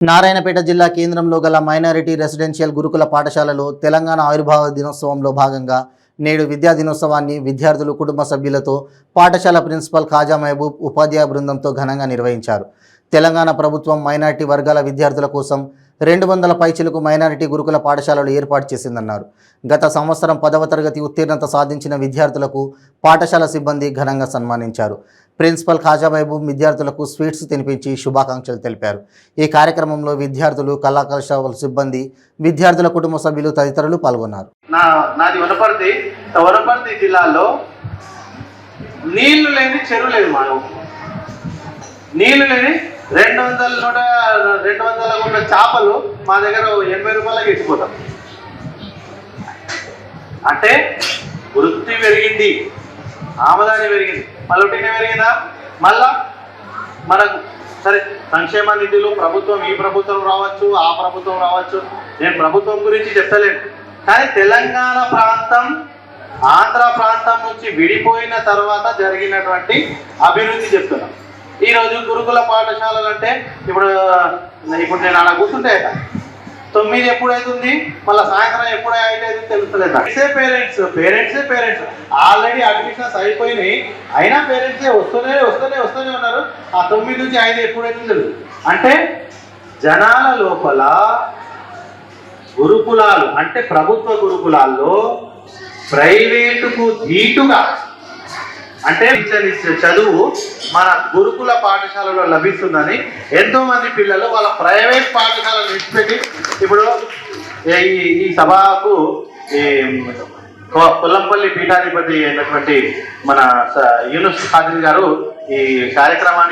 నారాయణపేట జిల్లా కేంద్రంలో గల మైనారిటీ రెసిడెన్షియల్ గురుకుల పాఠశాలలో తెలంగాణ ఆవిర్భావ దినోత్సవంలో భాగంగా నేడు విద్యా దినోత్సవాన్ని విద్యార్థులు కుటుంబ సభ్యులతో పాఠశాల ప్రిన్సిపల్ ఖాజా మహబూబ్ ఉపాధ్యాయ బృందంతో ఘనంగా నిర్వహించారు. తెలంగాణ ప్రభుత్వం మైనారిటీ వర్గాల విద్యార్థుల కోసం రెండు వందల పైచిలకు మైనారిటీ గురుకుల పాఠశాలలు ఏర్పాటు చేసిందన్నారు. గత సంవత్సరం పదవ తరగతి ఉత్తీర్ణత సాధించిన విద్యార్థులకు పాఠశాల సిబ్బంది ఘనంగా సన్మానించారు. ప్రిన్సిపల్ ఖాజా విద్యార్థులకు స్వీట్స్ తినిపించి శుభాకాంక్షలు తెలిపారు. ఈ కార్యక్రమంలో విద్యార్థులు కళాకళాశాల సిబ్బంది విద్యార్థుల కుటుంబ సభ్యులు తదితరులు పాల్గొన్నారు. నా నాది వనపర్తి. వనపర్తి జిల్లాలో నీళ్ళు లేని చెరువు లేదు మనం నీళ్ళు లేని రెండు వందల నూట రెండు వందల ఉన్న చేపలు మా దగ్గర ఎనభై రూపాయలకి ఇచ్చిపోతాం అంటే వృత్తి పెరిగింది ఆమదాని పెరిగింది. మళ్ళీ పెరిగిందా? మళ్ళా మనకు సరే సంక్షేమ నిధులు ప్రభుత్వం ఈ ప్రభుత్వం రావచ్చు ఆ ప్రభుత్వం రావచ్చు. నేను ప్రభుత్వం గురించి చెప్తలేను కానీ తెలంగాణ ప్రాంతం ఆంధ్ర ప్రాంతం నుంచి విడిపోయిన తర్వాత జరిగినటువంటి అభివృద్ధి చెప్తున్నాం. ఈ రోజు గురుకుల పాఠశాలలు అంటే ఇప్పుడు ఇప్పుడు నేను అలా కూర్చుంటే తొమ్మిది ఎప్పుడైతుంది? మళ్ళీ సాయంత్రం ఎప్పుడు అయితే తెలుస్తలేదు? పేరెంట్సే పేరెంట్స్ పేరెంట్సే పేరెంట్స్? ఆల్రెడీ అడ్మిషన్స్ అయిపోయినాయి. అయినా పేరెంట్సే వస్తూనే వస్తూనే వస్తూనే ఉన్నారు. ఆ తొమ్మిది నుంచి ఐదు ఎప్పుడైతే తెలుసు? అంటే జనాల లోపల గురుకులాలు అంటే ప్రభుత్వ గురుకులాల్లో ప్రైవేటుకు ధీటుగా అంటే చదువు మన గురుకుల పాఠశాలలో లభిస్తుందని ఎంతో మంది పిల్లలు వాళ్ళ ప్రైవేట్ పాఠశాలను విడిచిపెట్టి ఇప్పుడు ఈ ఈ సభకు ఈ కొల్లంపల్లి పీఠాధిపతి అయినటువంటి మన స- యూనుస్ ఖాదిర్ గారు ఈ కార్యక్రమానికి